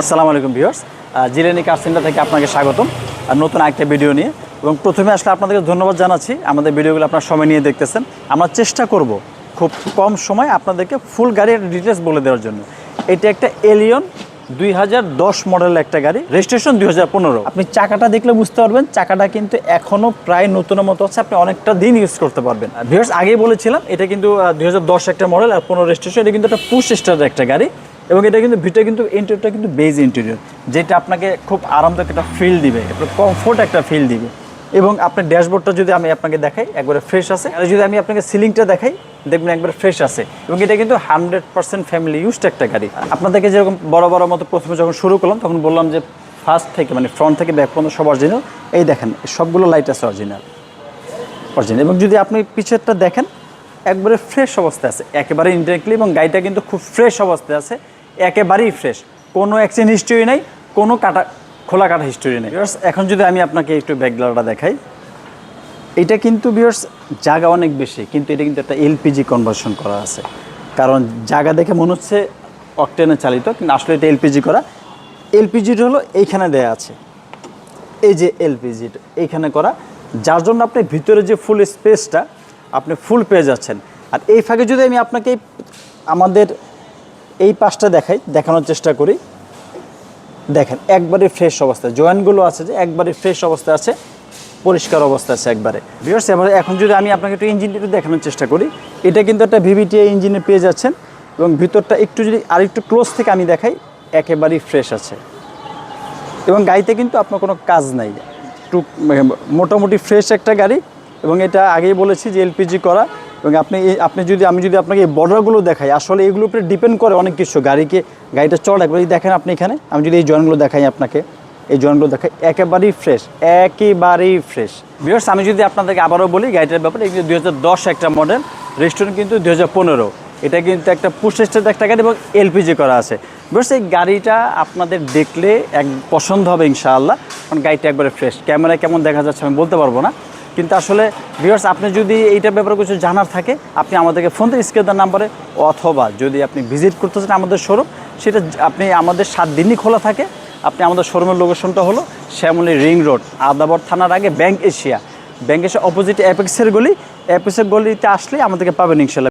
আসসালামু আলাইকুম ভিউয়ার্স। জিলেনি কার সেন্টার থেকে আপনাকে স্বাগতম। নতুন একটা ভিডিও নিয়ে। এবং প্রথমে আসলে আপনাদেরকে ধন্যবাদ জানাচ্ছি। আমাদের ভিডিওগুলো আপনার সময় নিয়ে দেখতেছেন। আমরা চেষ্টা করব খুব কম সময় আপনাদেরকে ফুল গাড়ির ডিটেলস বলে দেওয়ার জন্য। এটা একটা এলিয়ন দুই মডেলের একটা গাড়ি রেজিস্ট্রেশন দুই হাজার পনেরো। আপনি চাকাটা দেখলে বুঝতে পারবেন, চাকাটা কিন্তু এখনও প্রায় নতুনের মতো আছে। আপনি অনেকটা দিন ইউজ করতে পারবেন। ভিউয়ার্স, আগেই বলেছিলাম, এটা কিন্তু দুই হাজার দশ একটা মডেল আর পনেরো রেজিস্ট্রেশন এটা কিন্তু একটা পুশ স্টারের একটা গাড়ি। এবং এটা কিন্তু ভিতরে কিন্তু ইন্টেরিয়রটা কিন্তু বেজ ইন্টেরিয়র যেটা আপনাকে খুব আরামদায়ক একটা ফিল দিবে কমফোর্ট একটা ফিল দিবে। এবং আপনার ড্যাশবোর্ডটা যদি আমি আপনাকে দেখাই, একবারে ফ্রেশ আছে। আর যদি আমি আপনাকে সিলিংটা দেখাই, দেখবেন একবারে ফ্রেশ আছে। এবং এটা কিন্তু হান্ড্রেড পার্সেন্ট ফ্যামিলি ইউজড একটা গাড়ি। আপনাদেরকে যেরকম বড় বড় মতো প্রথমে যখন শুরু করলাম, তখন বললাম যে ফার্স্ট থেকে মানে ফ্রন্ট থেকে ব্যাক পর্যন্ত সব অরিজিনাল এই দেখেন, সবগুলো লাইট আছে অরিজিনাল অরিজিনাল এবং যদি আপনি পিছেরটা দেখেন, একবারে ফ্রেশ অবস্থায় আছে। একেবারে ইন্টারেক্টলি এবং গাড়িটা কিন্তু খুব ফ্রেশ অবস্থায় আছে। একেবারেই ফ্রেশ কোনো অ্যাক্সিডেন্ট হিস্টরি নেই কোনো কাটা খোলা কাটা হিস্টরি নেই। Viewers, এখন যদি আমি আপনাকে একটু ব্যাকগ্রাউন্ডটা দেখাই এটা কিন্তু বিয়ার্স জায়গা অনেক বেশি কিন্তু এটা কিন্তু একটা এলপিজি কনভার্সন করা আছে। কারণ জায়গা দেখে মনে হচ্ছে অকটেনে চালিত কিন্তু আসলে এটা এলপিজি করা। এলপিজিটা হলো এইখানে দেয়া আছে। এই যে এলপিজি এইখানে করা। যার জন্য আপনি ভিতরে যে ফুল স্পেসটা আপনি ফুল পেয়ে যাচ্ছেন। আর এই ফাঁকে যদি আমি আপনাকে আমাদের এই পাশটা দেখাই, দেখানোর চেষ্টা করি। দেখেন, একবারে ফ্রেশ অবস্থায় জয়েন্টগুলো আছে যে, একবারে ফ্রেশ অবস্থায় আছে, পরিষ্কার অবস্থা আছে একবারে। বিয়ার্স এবার এখন যদি আমি আপনাকে একটু ইঞ্জিনটা একটু দেখানোর চেষ্টা করি, এটা কিন্তু একটা ভিভিটিআই ইঞ্জিনে পেয়ে যাচ্ছেন এবং ভিতরটা একটু যদি আর একটু ক্লোজ থেকে আমি দেখাই, একেবারেই ফ্রেশ আছে। এবং গাড়িতে কিন্তু আপনার কোনো কাজ নাই। টুক মোটামুটি ফ্রেশ একটা গাড়ি এবং এটা আগেই বলেছি যে এলপিজি করা। এবং আপনি আপনি যদি আমি যদি আপনাকে এই বর্ডারগুলো দেখাই, আসলে এগুলোর উপরে ডিপেন্ড করে অনেক কিছু। গাড়িকে গাড়িটা চড় একবার যদি দেখেন আপনি এখানে, আমি যদি এই জয়েন্টগুলো দেখাই আপনাকে, এই জয়েন্টগুলো দেখাই, একেবারেই ফ্রেশ একেবারেই ফ্রেশ বিয়ার্স আমি যদি আপনাদেরকে আবারও বলি, গাড়িটার ব্যাপারে, এগুলো দুই হাজার দশ একটা মডেল রেস্টুরেন্ট কিন্তু দুই হাজার পনেরো। এটা কিন্তু একটা পুষ্টেস্টের একটা গাড়ি এবং এলপিজি করা আছে। বিকজ এই গাড়িটা আপনাদের দেখলে এক পছন্দ হবে ইনশাআল্লাহ, কারণ গাড়িটা একবারে ফ্রেশ ক্যামেরায় কেমন দেখা যাচ্ছে আমি বলতে পারব না। কিন্তু আসলে ভিউয়ার্স আপনি যদি এইটার ব্যাপারে কিছু জানার থাকে, আপনি আমাদেরকে ফোন থেকে স্ক্রিনের নাম্বারে অথবা যদি আপনি ভিজিট করতে চান আমাদের শোরুম সেটা আপনি আমাদের সাত দিনই খোলা থাকে। আপনি আমাদের শোরুমের লোকেশনটা হলো শ্যামলী রিং রোড, আদাবর থানার আগে bank Asia. Bank Asia opposite অ্যাপেক্সের গলি অ্যাপেক্সের গলিতে আসলে আমাদেরকে পাবেন ইনশাল্লাহ।